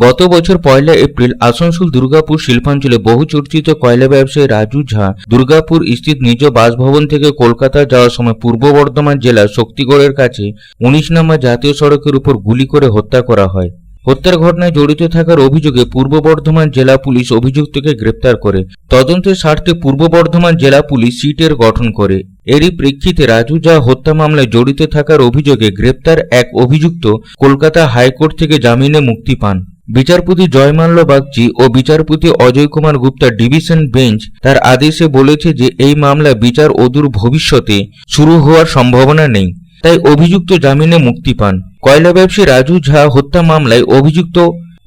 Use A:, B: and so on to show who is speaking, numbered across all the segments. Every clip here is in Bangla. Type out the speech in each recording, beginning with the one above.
A: গত বছর পয়লা এপ্রিল আসানসোল দুর্গাপুর শিল্পাঞ্চলে বহু চর্চিত কয়লা ব্যবসায়ী রাজু ঝা দুর্গাপুর স্থিত নিজ বাসভবন থেকে কলকাতা যাওয়ার সময় পূর্ব বর্ধমান জেলার শক্তিগড়ের কাছে উনিশ নম্বর জাতীয় সড়কের উপর গুলি করে হত্যা করা হয়। হত্যার ঘটনায় জড়িত থাকার অভিযোগে পূর্ব বর্ধমান জেলা পুলিশ অভিযুক্তকে গ্রেপ্তার করে। তদন্তের স্বার্থে পূর্ব বর্ধমান জেলা পুলিশ সিটের গঠন করে। এরই প্রেক্ষিতে রাজু ঝা হত্যা মামলায় জড়িত থাকার অভিযোগে গ্রেপ্তার এক অভিযুক্ত কলকাতা হাইকোর্ট থেকে জামিনে মুক্তি পান। বিচারপতি জয়মাল্য বাগচি ও বিচারপতি অজয় কুমার গুপ্তা ডিভিশন বেঞ্চ তার আদেশে বলেছে যে এই মামলা বিচার অদূর ভবিষ্যতে শুরু হওয়ার সম্ভাবনা নেই, তাই অভিযুক্ত জামিনে মুক্তি পান। কয়লা ব্যবসায়ী রাজু ঝা হত্যা মামলায় অভিযুক্ত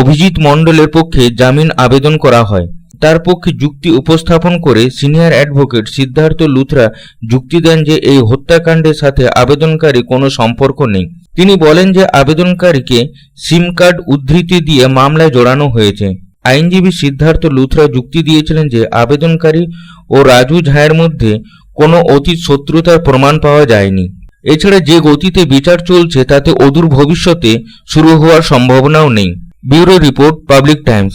A: অভিজিৎ মণ্ডলের পক্ষে জামিন আবেদন করা হয়। তার পক্ষে যুক্তি উপস্থাপন করে সিনিয়র অ্যাডভোকেট সিদ্ধার্থ লুথরা যুক্তি দেন যে এই হত্যাকাণ্ডের সাথে আবেদনকারী কোনো সম্পর্ক নেই। তিনি বলেন যে আবেদনকারীকে সিম কার্ড উদ্ধৃতি দিয়ে মামলায় জড়ানো হয়েছে। আইনজীবী সিদ্ধার্থ লুথরা যুক্তি দিয়েছিলেন যে আবেদনকারী ও রাজু ঝায়ের মধ্যে কোনো অতীত শত্রুতার প্রমাণ পাওয়া যায়নি। এছাড়া যে গতিতে বিচার চলছে তাতে অদূর ভবিষ্যতে শুরু হওয়ার সম্ভাবনাও নেই। Bureau report, Public Times.